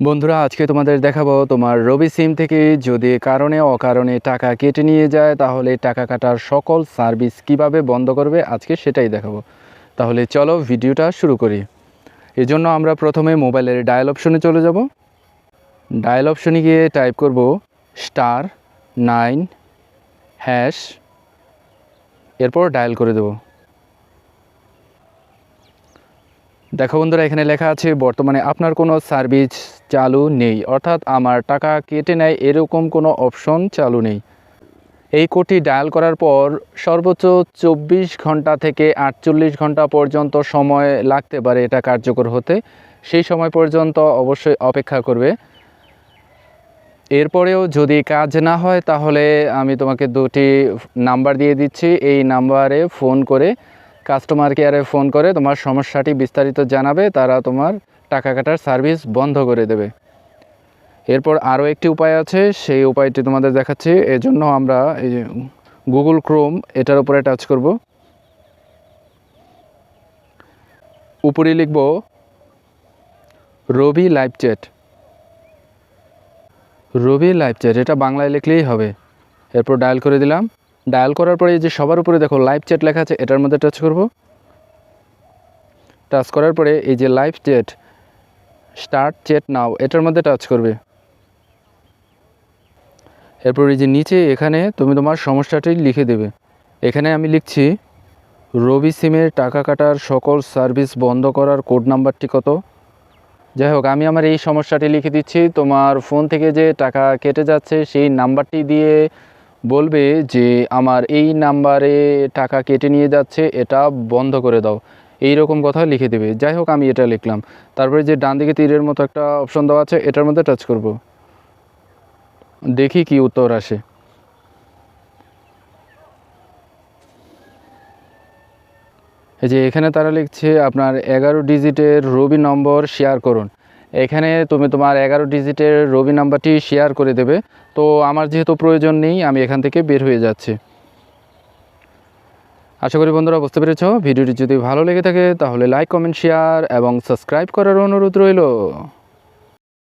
বন্ধুরা, আজকে তোমাদের দেখাবো তোমার রবি সিম থেকে যদি কারণে অকারণে টাকা কেটে নিয়ে যায়, তাহলে টাকা কাটার সকল সার্ভিস কীভাবে বন্ধ করবে আজকে সেটাই দেখাবো। তাহলে চলো ভিডিওটা শুরু করি। এজন্য আমরা প্রথমে মোবাইলের ডায়াল অপশনে চলে যাব। ডায়াল অপশনে গিয়ে টাইপ করব স্টার নাইন হ্যাশ, এরপর ডায়াল করে দেবো। দেখো বন্ধুরা, এখানে লেখা আছে, বর্তমানে আপনার কোনো সার্ভিস চালু নেই। অর্থাৎ আমার টাকা কেটে নেয় এরকম কোনো অপশন চালু নেই। এই কোডটি ডায়াল করার পর সর্বোচ্চ চব্বিশ ঘণ্টা থেকে আটচল্লিশ ঘণ্টা পর্যন্ত সময় লাগতে পারে এটা কার্যকর হতে। সেই সময় পর্যন্ত অবশ্যই অপেক্ষা করবে। এরপরেও যদি কাজ না হয় তাহলে আমি তোমাকে দুটি নাম্বার দিয়ে দিচ্ছি। এই নাম্বারে ফোন করে, কাস্টমার কেয়ারে ফোন করে তোমার সমস্যাটি বিস্তারিত জানাবে। তারা তোমার টাকা কাটার সার্ভিস বন্ধ করে দেবে। এরপর আরও একটি উপায় আছে, সেই উপায়টি তোমাদের দেখাচ্ছি। এজন্য আমরা এই যে গুগল ক্রোম এটার উপরে টাচ করব। উপরে লিখব, Robi live chat Robi live chat এটা বাংলায় লিখলেই হবে। এরপর ডায়াল করে দিলাম। ডায়াল করার পরে যে সবার উপরে দেখো লাইভ চ্যাট লেখা আছে, এটার মধ্যে টাচ করব। টাচ করার পরে এই যে লাইভ চ্যাট স্টার্ট চেট নাও এটার মধ্যে টাচ করবে। এরপর এই যে নিচে, এখানে তুমি তোমার সমস্যাটি লিখে দেবে। এখানে আমি লিখছি, রবি সিমের টাকা কাটার সকল সার্ভিস বন্ধ করার কোড নাম্বারটি কত? যাই হোক, আমি আমার এই সমস্যাটি লিখে দিচ্ছি। তোমার ফোন থেকে যে টাকা কেটে যাচ্ছে, সেই নাম্বারটি দিয়ে বলবে যে, আমার এই নাম্বারে টাকা কেটে নিয়ে যাচ্ছে, এটা বন্ধ করে দাও। এই রকম কথা লিখে দেবে। যাই হোক, আমি এটা লিখলাম। তারপরে যে ডান দিকে তীরের মতো একটা অপশন দেওয়া আছে, এটার মধ্যে টাচ করব। দেখি কি উত্তর আসে। এই যে এখানে তারা লিখছে, আপনার এগারো ডিজিটের রবি নম্বর শেয়ার করুন। এখানে তুমি তোমার এগারো ডিজিটের রবি নাম্বারটি শেয়ার করে দেবে। তো আমার যেহেতু প্রয়োজন নেই, আমি এখান থেকে বের হয়ে যাচ্ছি। আশা করি বন্ধুরা বুঝতে পেরেছ। ভিডিওটি যদি ভালো লেগে থাকে তাহলে লাইক কমেন্ট শেয়ার এবং সাবস্ক্রাইব করার অনুরোধ রইল।